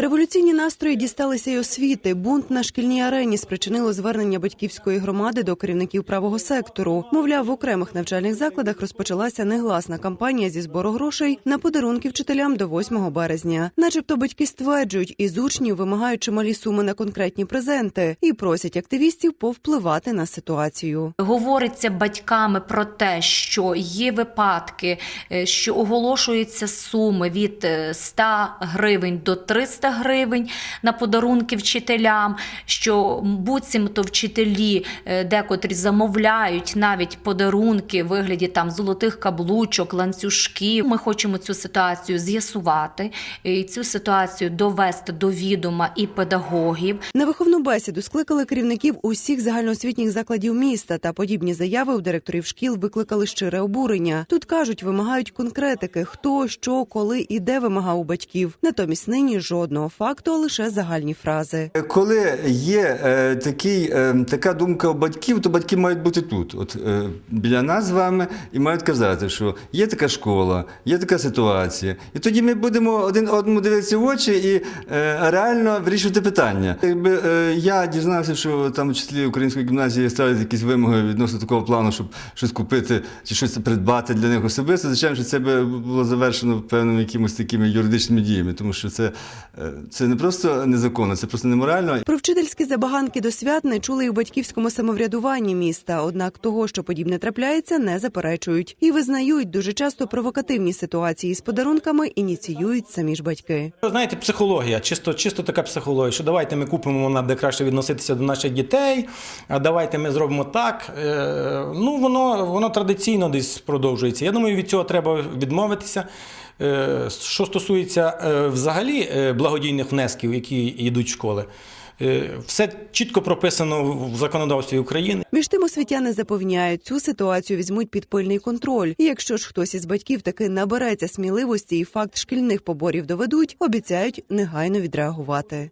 Революційні настрої дісталися й освіти. Бунт на шкільній арені спричинило звернення батьківської громади до керівників правого сектору. Мовляв, в окремих навчальних закладах розпочалася негласна кампанія зі збору грошей на подарунки вчителям до 8 березня. Начебто батьки стверджують, із учнів вимагають чималі суми на конкретні презенти і просять активістів повпливати на ситуацію. Говориться батьками про те, що є випадки, е, що оголошуються суми від е, 100 гривень до 300 гривень на подарунки вчителям, що буцімто вчителі е, декотрі замовляють навіть подарунки в вигляді там золотих каблучок, ланцюжків. Ми хочемо цю ситуацію з'ясувати і цю ситуацію довести до відома і педагогів, На виховну бесіду скликали керівників усіх загальноосвітніх закладів міста та подібні заяви у директорів шкіл викликали щире обурення. Тут кажуть, вимагають конкретики, хто, що, коли і де вимагав у батьків. Натомість нині жодного факту, а лише загальні фрази. Коли є е, такий, е, така думка у батьків, то батьки мають бути тут, от е, біля нас з вами, і мають казати, що є така школа, є така ситуація. І тоді ми будемо один одному дивитися в очі і е, реально вирішувати питання. Якби е, я дізнався, що там в числі української гімназії ставлять якісь вимоги відносно такого плану, щоб щось купити чи щось придбати для них особисто, звичайно, що це би було завершено певними якимось такими юридичними діями, тому що це, е, це не просто незаконно, це просто неморально. Про вчительські забаганки до свят не чули і в батьківському самоврядуванні міста. Однак того, що подібне трапляється, не заперечують і визнають дуже часто провокативні ситуації з подарунками ініціюють самі ж батьки. Знаєте, психологія, чисто, чисто така психологія, що давайте ми купимо, вона буде краще відноситися до наших дітей, а давайте ми зробимо так. Е, Ну, воно, воно традиційно десь продовжується. Я думаю, від цього треба відмовитися. Е, Що стосується е, взагалі е, благодійних внесків, які йдуть в школи, е, все чітко прописано в законодавстві України. Між тим освітяни запевняють, цю ситуацію візьмуть під пильний контроль. І якщо ж хтось із батьків таки набереться сміливості і факт шкільних поборів доведуть, обіцяють негайно відреагувати.